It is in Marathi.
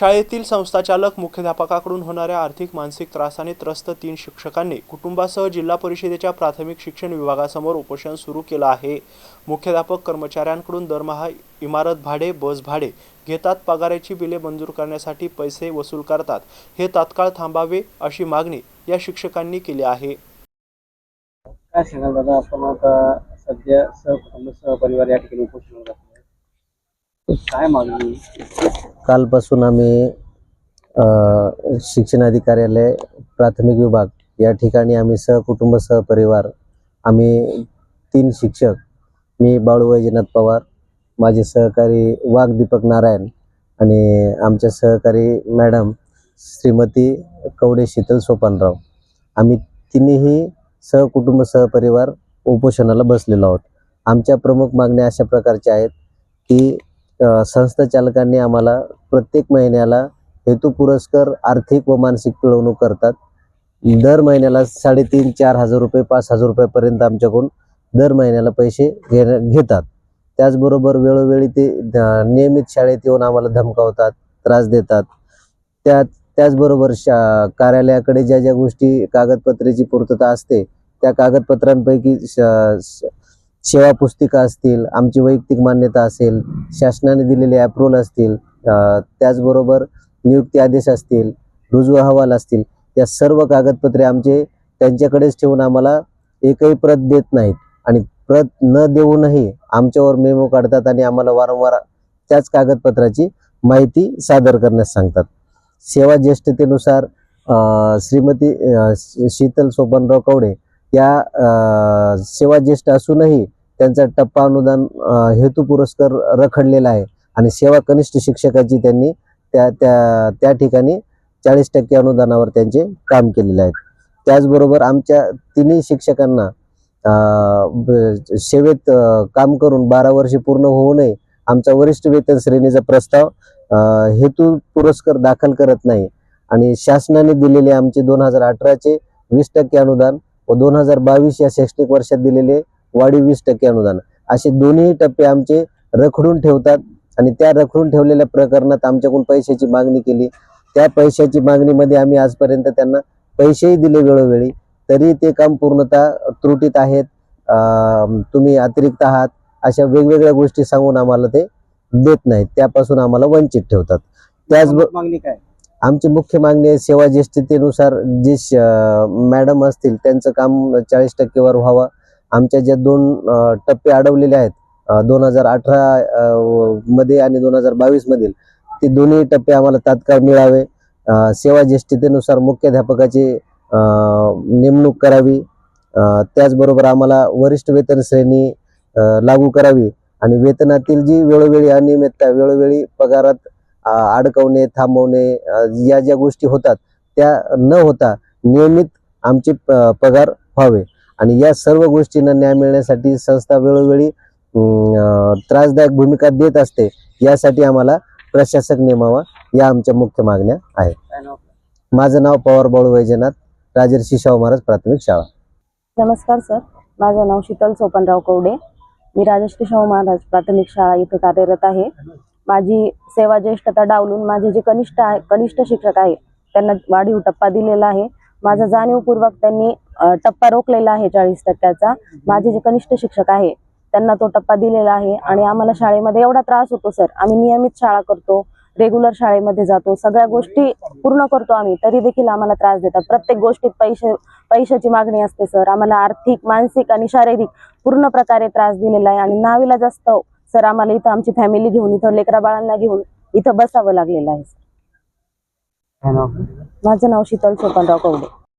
शाळेतील संस्थाचालक मुख्याध्यापकाकडून होणाऱ्या आर्थिक मानसिक त्रासाने त्रस्त तीन शिक्षकांनी कुटुंबासह जिल्हा परिषदेच्या प्राथमिक शिक्षण विभागासमोर उपोषण सुरू केलं आहे. मुख्याध्यापक कर्मचाऱ्यांकडून दरमहा इमारत भाडे बस भाडे घेतात पगाराची बिले मंजूर करण्यासाठी पैसे वसूल करतात. हे तात्काळ थांबावे अशी मागणी या शिक्षकांनी केली आहे. काय सांगाल दादा. आपण आता सध्या सहकुटुंब सहपरिवार या ठिकाणी उपोषण आहे. काय मागणी? कालपासून आम्ही अ, शिक्षण अधिकार्यालय प्राथमिक विभाग या ठिकाणी आम्ही सहकुटुंब सहपरिवार आम्ही तीन शिक्षक मी बाळू वैजनाथ पवार माझे सहकारी वाघ दीपक नारायण आणि आमच्या सहकारी मॅडम श्रीमती कवडे शीतल सोपानराव. आम्ही तिन्ही सहकुटुंब सहपरिवार उपोषणाला बसलेलो आहोत. आमच्या प्रमुख मागण्या अशा प्रकारच्या आहेत की संस्था चालकांनी आम्हाला प्रत्येक महिन्याला हेतू पुरस्कर आर्थिक व मानसिक पिळवणूक करतात. दर महिन्याला साडेतीन चार हजार रुपये पाच हजार रुपयापर्यंत आमच्याकडून दर महिन्याला पैसे घे घेतात. त्याचबरोबर वेळोवेळी ते नियमित शाळेत येऊन आम्हाला धमकावतात त्रास देतात. त्या त्याचबरोबर शा कार्यालयाकडे ज्या ज्या गोष्टी कागदपत्रेची पूर्तता असते त्या कागदपत्रांपैकी श- श- सेवा पुस्तिका असतील आमची वैयक्तिक मान्यता असेल शासनाने दिलेले अप्रूव्हल असतील त्याचबरोबर नियुक्ती आदेश असतील रुजू अहवाल असतील या सर्व कागदपत्रे आमचे त्यांच्याकडेच ठेवून आम्हाला एकही प्रत देत नाहीत. आणि प्रत न देऊनही आमच्यावर मेमो काढतात आणि आम्हाला वारंवार त्याच कागदपत्राची माहिती सादर करण्यास सांगतात. सेवा ज्येष्ठतेनुसार श्रीमती शी- शीतल सोपानराव कवडे या सेवा ज्येष्ठ असूनही त्यांचा टप्पा अनुदान हेतू पुरस्कार रखडलेला आहे. आणि सेवा कनिष्ठ शिक्षकाची त्यांनी त्या त्या त्या ठिकाणी चाळीस टक्के अनुदानावर त्यांचे काम केलेले आहेत. त्याचबरोबर आमच्या तिन्ही शिक्षकांना सेवेत काम करून बारा वर्षे पूर्ण होऊ नये आमचा वरिष्ठ वेतन श्रेणीचा प्रस्ताव हेतू पुरस्कार दाखल करत नाही. आणि शासनाने दिलेले आमचे दोन हजार अठराचे वीस टक्के अनुदान व दोन हजार बावीस या शैक्षणिक वर्षात दिलेले वाढीव वीस टक्के अनुदान. असे दोन्ही टप्पे आमचे रखडून ठेवतात आणि त्या रखडून ठेवलेल्या प्रकरणात आमच्याकडून पैशाची मागणी केली. त्या पैशाची मागणीमध्ये आम्ही आजपर्यंत त्यांना पैसेही दिले वेळोवेळी. तरी ते काम पूर्णतः त्रुटीत आहेत. तुम्ही अतिरिक्त आहात. अशा वेगवेगळ्या गोष्टी सांगून आम्हाला ते देत नाहीत. त्यापासून आम्हाला वंचित ठेवतात. त्याचबरोबर मागणी काय? आमची मुख्य मागणी आहे सेवा ज्येष्ठतेनुसार जे श- मॅडम असतील त्यांचं काम चाळीस टक्केवर व्हावं. आमच्या ज्या दोन टप्पे अडवलेले आहेत दोन हजार अठरा मध्ये आणि दोन हजार बावीस मधील ते दोन्ही टप्पे आम्हाला तात्काळ मिळावे. सेवा ज्येष्ठतेनुसार मुख्याध्यापकाची नेमणूक करावी. त्याचबरोबर आम्हाला वरिष्ठ वेतन श्रेणी लागू करावी. आणि वेतनातील जी वेळोवेळी अनियमितता वेळोवेळी पगारात अडकवणे थांबवणे या ज्या गोष्टी होतात त्या न होता नियमित आमचे पगार व्हावे. आणि या सर्व गोष्टींना न्याय मिळण्यासाठी संस्था वेळोवेळी त्रासदायक भूमिका देत असते यासाठी आम्हाला प्रशासक नेमावा या आमच्या मुख्य मागण्या आहेत. नाव माझं नाव पवार बाळू वैजनाथ राजर्षी शाहू महाराज प्राथमिक शाळा. नमस्कार सर. माझं नाव शीतल सोपनराव कवडे. मी राजश्री शाहू महाराज प्राथमिक शाळा इथं कार्यरत आहे. माझी सेवा ज्येष्ठता डावलून माझे जे कनिष्ठ आहे कनिष्ठ शिक्षक आहे त्यांना वाढीव टप्पा दिलेला आहे. माझा जाणीवपूर्वक त्यांनी टप्पा रोखलेला आहे चाळीस टक्क्याचा. माझे जे कनिष्ठ शिक्षक आहे त्यांना तो टप्पा दिलेला आहे आणि आम्हाला शाळेमध्ये एवढा त्रास होतो सर. आम्ही नियमित शाळा करतो रेग्युलर शाळेमध्ये जातो सगळ्या गोष्टी पूर्ण करतो आम्ही तरी देखील आम्हाला त्रास देतात. प्रत्येक गोष्टीत पैसे पैशाची मागणी असते सर. आम्हाला आर्थिक मानसिक आणि शारीरिक पूर्ण प्रकारे त्रास दिलेला आहे आणि नावीला जास्त सर आम्हाला इथं आमची फॅमिली घेऊन इथं लेकरा बाळांना घेऊन इथं बसावं लागलेलं आहे माझं नाव शीतल सोपनराव कवडे.